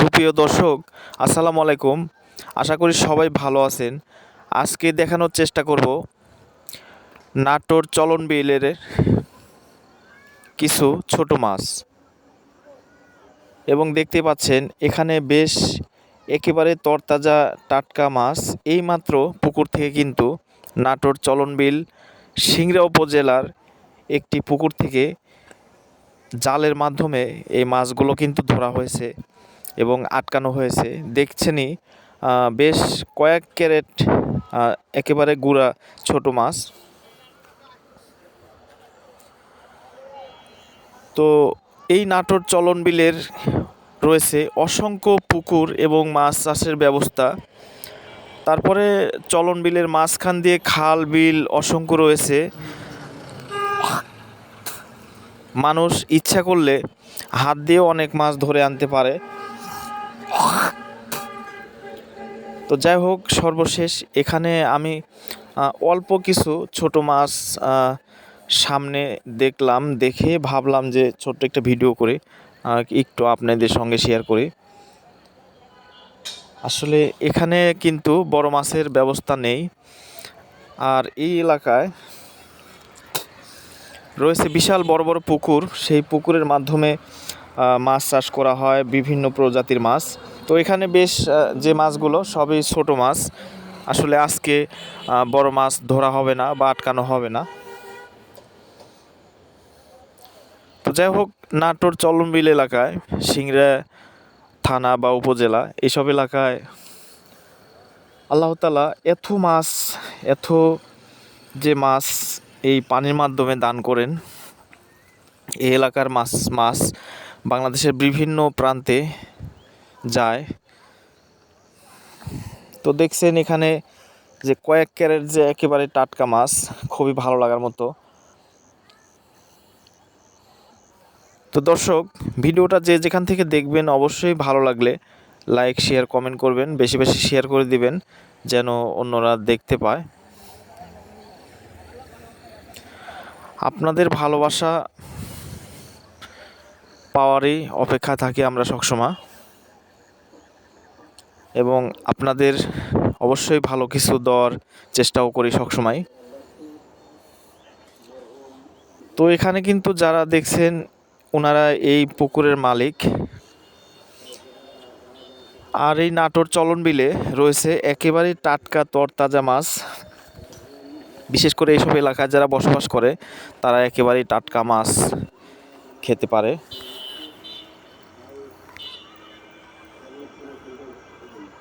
সুপ্রিয় দর্শক, আসসালামু আলাইকুম। আশা করি সবাই ভালো আছেন। আজকে দেখানোর চেষ্টা করব নাটোর চলন বিলের কিছু ছোট মাছ। এবং দেখতে পাচ্ছেন, এখানে বেশ একেবারে তরতাজা টাটকা মাছ। এইমাত্র পুকুর থেকে কিন্তু নাটোর চলন বিল সিংড়া উপজেলার একটি পুকুর থেকে জালের মাধ্যমে এই মাছগুলো কিন্তু ধরা হয়েছে। এবং আটকানো হয়েছে। দেখছেনই বেশ কয়েক ক্যারেট একেবারে গুড়া ছোট মাছ। তো এই নাটোর চলন বিলের রয়েছে অসংখ্য পুকুর এবং মাছ চাষের ব্যবস্থা। তারপরে চলন বিলের মাঝখান দিয়ে খাল, বিল অসংখ্য রয়েছে। মানুষ ইচ্ছা করলে হাত দিয়েও অনেক মাছ ধরে আনতে পারে। তো যাই হোক, সর্বশেষ এখানে আমি অল্প কিছু ছোট মাছ সামনে দেখলাম, দেখে ভাবলাম যে ছোট্ট একটা ভিডিও করে একটু আপনাদের সঙ্গে শেয়ার করি। আসলে এখানে কিন্তু বড় মাছের ব্যবস্থা নেই। আর এই এলাকায় রয়েছে বিশাল বড় বড় পুকুর। সেই পুকুরের মাধ্যমে মাছ চাষ করা হয়, বিভিন্ন প্রজাতির মাছ। তো এখানে বেশ যে মাছগুলো সবই ছোট মাছ। আসলে আজকে বড় মাছ ধরা হবে না বা আটকানো হবে না। তো যাই হোক, নাটোর চলনবিল এলাকায়, সিংড়া থানা বা উপজেলা এইসব এলাকায় আল্লাহ তালা এত মাছ, এত যে মাছ এই পানির মাধ্যমে দান করেন। এই এলাকার মাছ মাছ বাংলাদেশের বিভিন্ন প্রান্তে যায়। তো দেখছেন এখানে যে কয়েক ক্যারেট যে একেবারে টাটকা মাছ, খুবই ভালো লাগার মতো। তো দর্শক, ভিডিওটা যে যেখান থেকে দেখবেন অবশ্যই ভালো লাগলে লাইক, শেয়ার, কমেন্ট করবেন। বেশি বেশি শেয়ার করে দিবেন যেন অন্যরা দেখতে পায়। আপনাদের ভালোবাসা পাওয়ারই অপেক্ষা থাকি আমরা সবসময়। এবং আপনাদের অবশ্যই ভালো কিছু দেওয়ার চেষ্টাও করি সবসময়। তো এখানে কিন্তু যারা দেখছেন ওনারা এই পুকুরের মালিক। আর এই নাটোর চলন বিলে রয়েছে একেবারে টাটকা তরতাজা মাছ। বিশেষ করে এইসব এলাকায় যারা বসবাস করে, তারা একেবারেই টাটকা মাছ খেতে পারে।